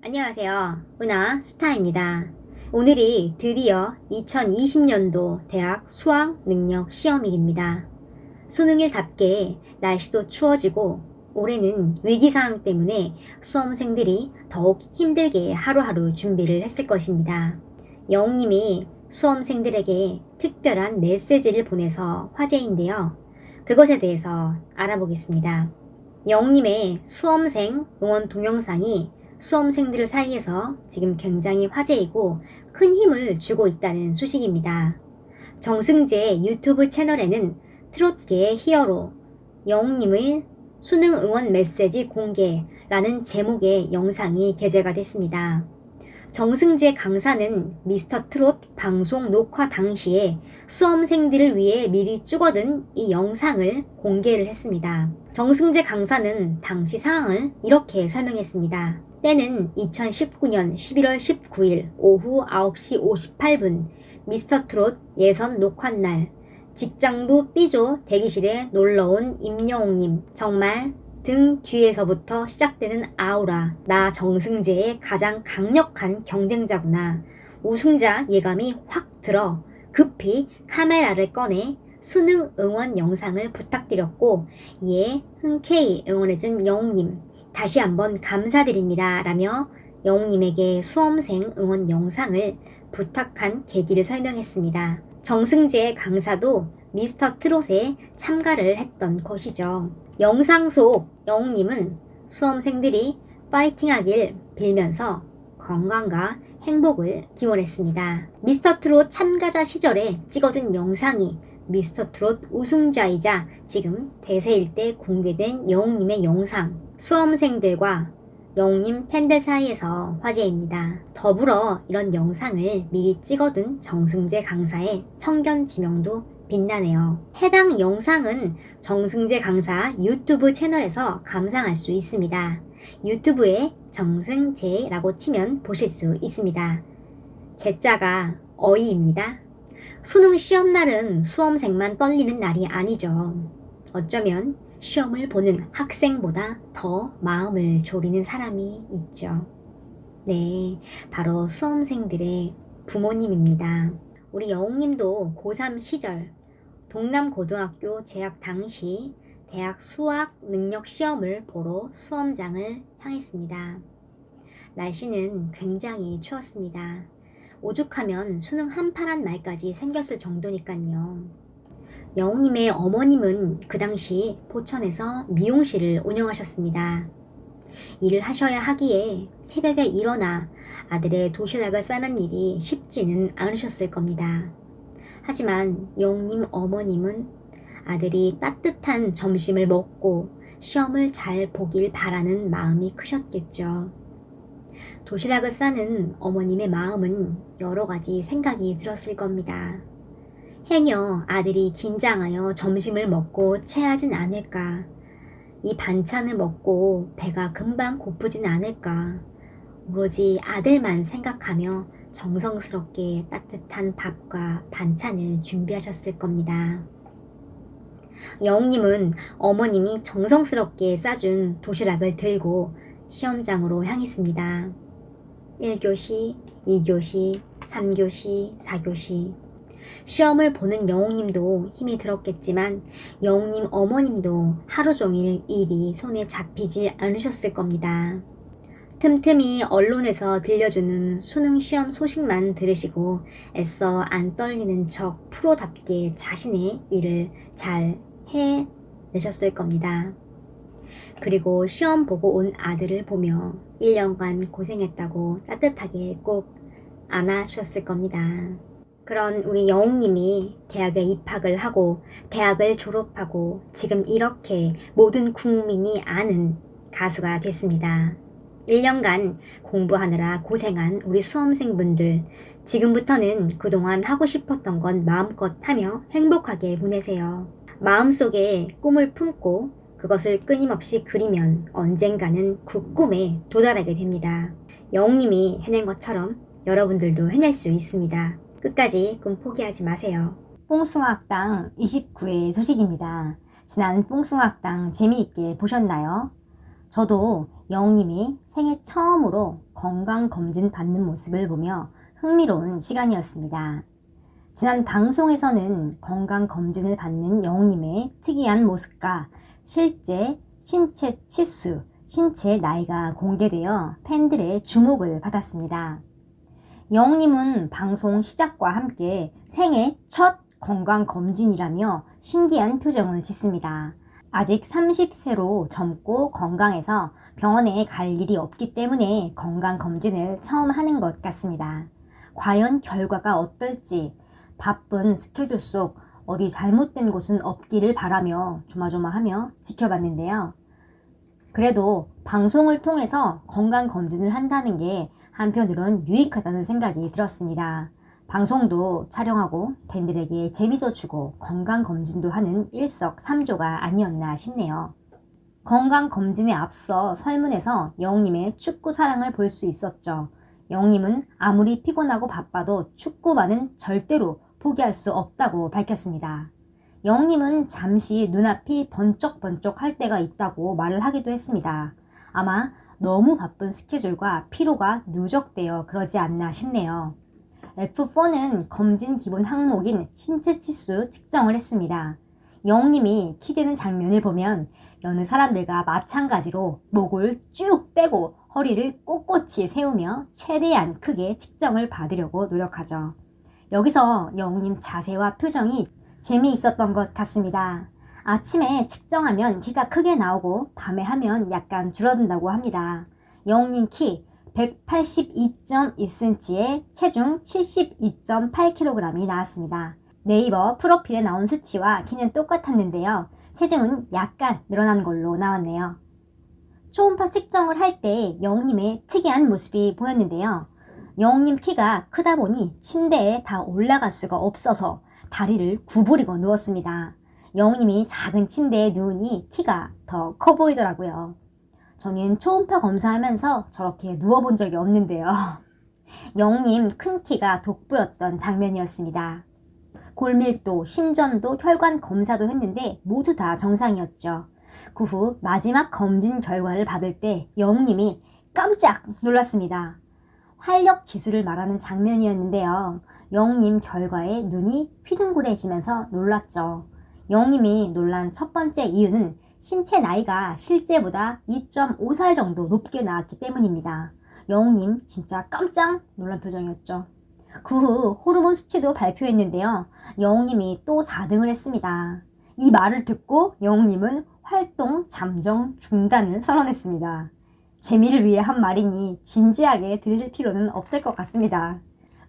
안녕하세요. 은하 스타입니다. 오늘이 드디어 2020년도 대학 수학 능력 시험일입니다. 수능일답게 날씨도 추워지고 올해는 위기 상황 때문에 수험생들이 더욱 힘들게 하루하루 준비를 했을 것입니다. 영웅님이 수험생들에게 특별한 메시지를 보내서 화제인데요. 그것에 대해서 알아보겠습니다. 영웅님의 수험생 응원 동영상이 수험생들 사이에서 지금 굉장히 화제이고 큰 힘을 주고 있다는 소식입니다. 정승재 유튜브 채널에는 트롯계의 히어로 영웅님의 수능 응원 메시지 공개라는 제목의 영상이 게재가 됐습니다. 정승재 강사는 미스터 트롯 방송 녹화 당시에 수험생들을 위해 미리 찍어둔 이 영상을 공개를 했습니다. 정승재 강사는 당시 상황을 이렇게 설명했습니다. 때는 2019년 11월 19일 오후 9시 58분 미스터 트롯 예선 녹화날 직장부 B조 대기실에 놀러온 임영웅님 정말 등 뒤에서부터 시작되는 아우라 나 정승재의 가장 강력한 경쟁자구나. 우승자 예감이 확 들어 급히 카메라를 꺼내 수능 응원 영상을 부탁드렸고 이에 흔쾌히 응원해준 영웅님 다시 한번 감사드립니다. 라며 영웅님에게 수험생 응원 영상을 부탁한 계기를 설명했습니다. 정승재 강사도 미스터 트롯에 참가를 했던 것이죠. 영상 속 영웅님은 수험생들이 파이팅하길 빌면서 건강과 행복을 기원했습니다. 미스터 트롯 참가자 시절에 찍어둔 영상이 미스터 트롯 우승자이자 지금 대세일 때 공개된 영웅님의 영상 수험생들과 영웅님 팬들 사이에서 화제입니다. 더불어 이런 영상을 미리 찍어둔 정승재 강사의 성견 지명도 빛나네요. 해당 영상은 정승재 강사 유튜브 채널에서 감상할 수 있습니다. 유튜브에 정승재라고 치면 보실 수 있습니다. 제자가 어이입니다. 수능 시험날은 수험생만 떨리는 날이 아니죠. 어쩌면 시험을 보는 학생보다 더 마음을 졸이는 사람이 있죠. 네, 바로 수험생들의 부모님입니다. 우리 영웅님도 고3 시절 동남고등학교 재학 당시 대학 수학 능력 시험을 보러 수험장을 향했습니다. 날씨는 굉장히 추웠습니다. 오죽하면 수능 한파란 말까지 생겼을 정도니까요. 영웅님의 어머님은 그 당시 포천에서 미용실을 운영하셨습니다. 일을 하셔야 하기에 새벽에 일어나 아들의 도시락을 싸는 일이 쉽지는 않으셨을 겁니다. 하지만 영웅님 어머님은 아들이 따뜻한 점심을 먹고 시험을 잘 보길 바라는 마음이 크셨겠죠. 도시락을 싸는 어머님의 마음은 여러 가지 생각이 들었을 겁니다. 행여 아들이 긴장하여 점심을 먹고 체하진 않을까. 이 반찬을 먹고 배가 금방 고프진 않을까. 오로지 아들만 생각하며 정성스럽게 따뜻한 밥과 반찬을 준비하셨을 겁니다. 영웅님은 어머님이 정성스럽게 싸준 도시락을 들고 시험장으로 향했습니다. 1교시, 2교시, 3교시, 4교시. 시험을 보는 영웅님도 힘이 들었겠지만 영웅님 어머님도 하루 종일 일이 손에 잡히지 않으셨을 겁니다. 틈틈이 언론에서 들려주는 수능 시험 소식만 들으시고 애써 안 떨리는 척 프로답게 자신의 일을 잘 해내셨을 겁니다. 그리고 시험 보고 온 아들을 보며 1년간 고생했다고 따뜻하게 꼭 안아주셨을 겁니다. 그런 우리 영웅님이 대학에 입학을 하고 대학을 졸업하고 지금 이렇게 모든 국민이 아는 가수가 됐습니다. 1년간 공부하느라 고생한 우리 수험생분들, 지금부터는 그동안 하고 싶었던 건 마음껏 하며 행복하게 보내세요. 마음속에 꿈을 품고 그것을 끊임없이 그리면 언젠가는 그 꿈에 도달하게 됩니다. 영웅님이 해낸 것처럼 여러분들도 해낼 수 있습니다. 끝까지 꿈 포기하지 마세요. 뽕숭아학당 29회 소식입니다. 지난 뽕숭아학당 재미있게 보셨나요? 저도 영님이 생애 처음으로 건강검진 받는 모습을 보며 흥미로운 시간이었습니다. 지난 방송에서는 건강검진을 받는 영님의 특이한 모습과 실제 신체 치수, 신체 나이가 공개되어 팬들의 주목을 받았습니다. 영님은 방송 시작과 함께 생애 첫 건강검진이라며 신기한 표정을 짓습니다. 아직 30세로 젊고 건강해서 병원에 갈 일이 없기 때문에 건강검진을 처음 하는 것 같습니다. 과연 결과가 어떨지 바쁜 스케줄 속 어디 잘못된 곳은 없기를 바라며 조마조마하며 지켜봤는데요. 그래도 방송을 통해서 건강검진을 한다는 게 한편으론 유익하다는 생각이 들었습니다. 방송도 촬영하고 팬들에게 재미도 주고 건강검진도 하는 일석삼조가 아니었나 싶네요. 건강검진에 앞서 설문에서 영님의 축구 사랑을 볼 수 있었죠. 영님은 아무리 피곤하고 바빠도 축구만은 절대로 포기할 수 없다고 밝혔습니다. 영님은 잠시 눈앞이 번쩍번쩍 할 때가 있다고 말을 하기도 했습니다. 아마 너무 바쁜 스케줄과 피로가 누적되어 그러지 않나 싶네요. F4는 검진 기본 항목인 신체 치수 측정을 했습니다. 영님이 키되는 장면을 보면 여느 사람들과 마찬가지로 목을 쭉 빼고 허리를 꼿꼿이 세우며 최대한 크게 측정을 받으려고 노력하죠. 여기서 영님 자세와 표정이 재미있었던 것 같습니다. 아침에 측정하면 키가 크게 나오고 밤에 하면 약간 줄어든다고 합니다. 영님 키 182.2cm에 체중 72.8kg이 나왔습니다. 네이버 프로필에 나온 수치와 키는 똑같았는데요. 체중은 약간 늘어난 걸로 나왔네요. 초음파 측정을 할 때 영님의 특이한 모습이 보였는데요. 영님 키가 크다 보니 침대에 다 올라갈 수가 없어서 다리를 구부리고 누웠습니다. 영님이 작은 침대에 누우니 키가 더 커 보이더라고요. 저는 초음파 검사하면서 저렇게 누워본 적이 없는데요. 영님 큰 키가 돋보였던 장면이었습니다. 골밀도, 심전도, 혈관 검사도 했는데 모두 다 정상이었죠. 그 후 마지막 검진 결과를 받을 때 영님이 깜짝 놀랐습니다. 활력 지수를 말하는 장면이었는데요. 영님 결과에 눈이 휘둥그레지면서 놀랐죠. 영님이 놀란 첫 번째 이유는 신체 나이가 실제보다 2.5살 정도 높게 나왔기 때문입니다. 영웅님 진짜 깜짝 놀란 표정이었죠. 그 후 호르몬 수치도 발표했는데요. 영웅님이 또 4등을 했습니다. 이 말을 듣고 영웅님은 활동 잠정 중단을 선언했습니다. 재미를 위해 한 말이니 진지하게 들으실 필요는 없을 것 같습니다.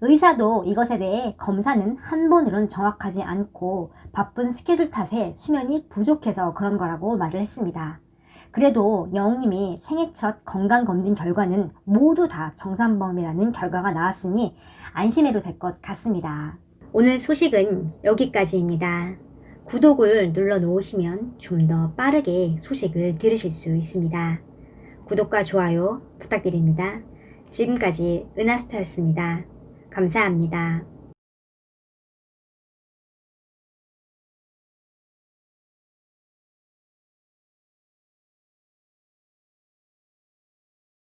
의사도 이것에 대해 검사는 한 번으론 정확하지 않고 바쁜 스케줄 탓에 수면이 부족해서 그런 거라고 말을 했습니다. 그래도 영웅님이 생애 첫 건강검진 결과는 모두 다 정상범위라는 결과가 나왔으니 안심해도 될 것 같습니다. 오늘 소식은 여기까지입니다. 구독을 눌러 놓으시면 좀 더 빠르게 소식을 들으실 수 있습니다. 구독과 좋아요 부탁드립니다. 지금까지 은하스타였습니다. 감사합니다.